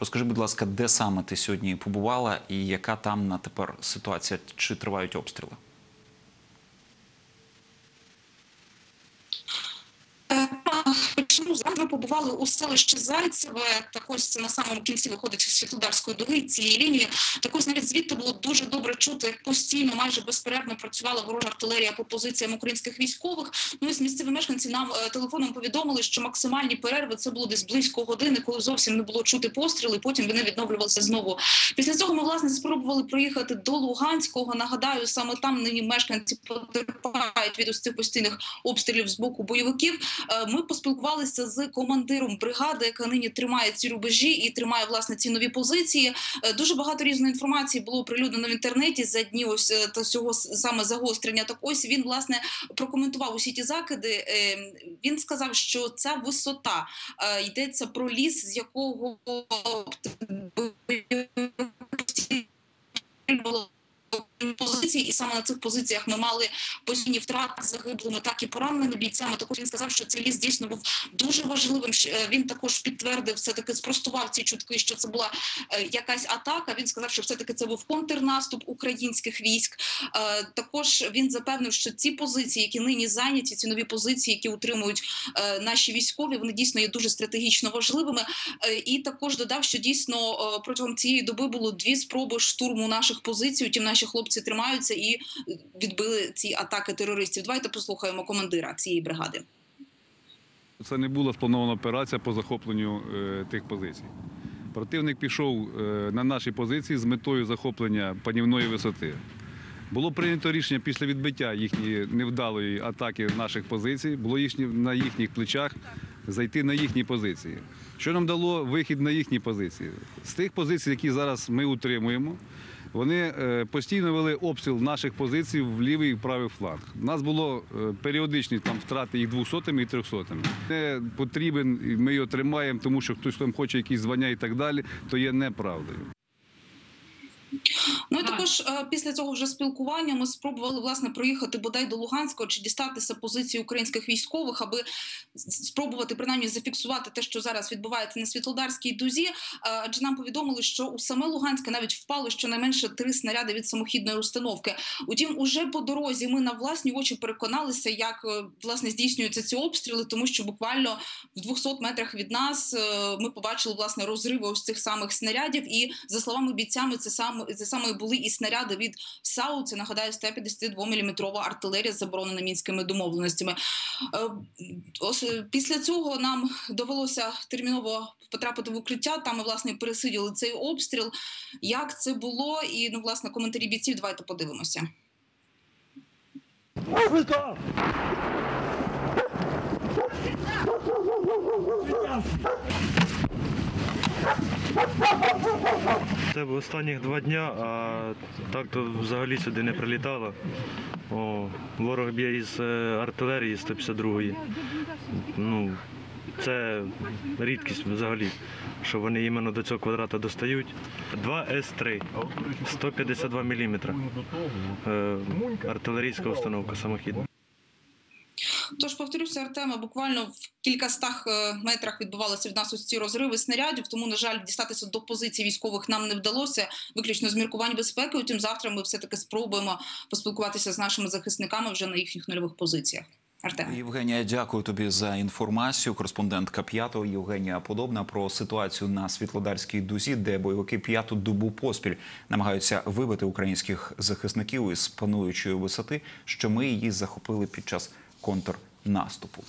Розкажи, будь ласка, де саме ти сьогодні побувала і яка там на тепер ситуація? Чи тривають обстріли? Ми побували у селищі Зайцеве. Так ось на самому кінці виходить з Світлодарської дуги цієї лінії. Так ось навіть звідти було дуже добре чути, як постійно, майже безперервно працювала ворожа артилерія по позиціям українських військових. Ну і місцеві мешканці нам е, телефоном повідомили, що максимальні перерви це було десь близько години, коли зовсім не було чути постріли. Потім вони відновлювалися знову. Після цього ми власне спробували проїхати до Луганського. Нагадаю, саме там нині мешканці потерпають від ось цих постійних обстрілів з боку бойовиків. Е, Ми поспілкувалися з командиром бригади, яка нині тримає ці рубежі і тримає власне ці нові позиції. Е, Дуже багато різної інформації було оприлюднено в інтернеті за дні ось е, та цього саме загострення. Так ось він власне прокоментував усі ті закиди. Е, Він сказав, що ця висота йдеться про ліс, з якого було позицій, і саме на цих позиціях ми мали постійні втрати загиблими, так і пораненими бійцями. Також він сказав, що цей ліс дійсно був дуже важливим. Е, Він також підтвердив все таки спростував ці чутки, що це була е, якась атака. Він сказав, що все таки це був контрнаступ українських військ. Е, Також він запевнив, що ці позиції, які нині зайняті, ці нові позиції, які утримують наші військові, вони дійсно є дуже стратегічно важливими. І також додав, що дійсно протягом цієї доби було дві спроби штурму наших позицій. Утім, наші хлопці тримаються і відбили ці атаки терористів. Давайте послухаємо командира цієї бригади. Це не була спланована операція по захопленню е, тих позицій. Противник пішов е, на наші позиції з метою захоплення панівної висоти. Було прийнято рішення після відбиття їхньої невдалої атаки наших позицій, було їхні, на їхніх плечах зайти на їхні позиції. Що нам дало вихід на їхні позиції? З тих позицій, які зараз ми утримуємо, вони е, постійно вели обстріл наших позицій в лівий і правий фланг. У нас було е, періодичні там втрати і 200-ми і 300-ми. Не потрібен, ми його тримаємо, тому що хтось там хоче якісь звання і так далі, то є неправдою. Ну і також е, після цього вже спілкування ми спробували власне проїхати бодай до Луганського чи дістатися позиції українських військових, аби спробувати принаймні зафіксувати те, що зараз відбувається на Світлодарській дузі. Е, Адже нам повідомили, що у саме Луганське навіть впало щонайменше три снаряди від самохідної установки. Утім, уже по дорозі ми на власні очі переконалися, як е, власне здійснюються ці обстріли, тому що буквально в 200 метрах від нас ми побачили власне розриви ось цих самих снарядів. І за словами бійцями, це саме це саме були і снаряди від САУ. Це нагадаю 152 мм артилерія, заборонена мінськими домовленостями. Е, е, після цього нам довелося терміново потрапити в укриття. Там ми власне пересиділи цей обстріл. Як це було? І ну власне коментарі бійців. Давайте подивимося. Це останніх два дня, а так то взагалі сюди не прилітало. О, ворог б'є із е, артилерії 152-ї. Ну, це рідкість взагалі, що вони іменно до цього квадрата достають. 2 С3, 152 мм. Артилерійська установка самохідна. Тож повторюся, Артема, буквально в кількастах е, метрах відбувалися від нас ось ці розриви снарядів. Тому, на жаль, дістатися до позицій військових нам не вдалося, виключно з міркувань безпеки. Утім, завтра ми все таки спробуємо поспілкуватися з нашими захисниками вже на їхніх нульових позиціях. Артем. Євгенія, дякую тобі за інформацію. Кореспондентка п'ятого Євгенія Подобна про ситуацію на Світлодарській дузі, де бойовики п'яту добу поспіль намагаються вибити українських захисників із пануючої висоти, що ми її захопили під час контрнаступу.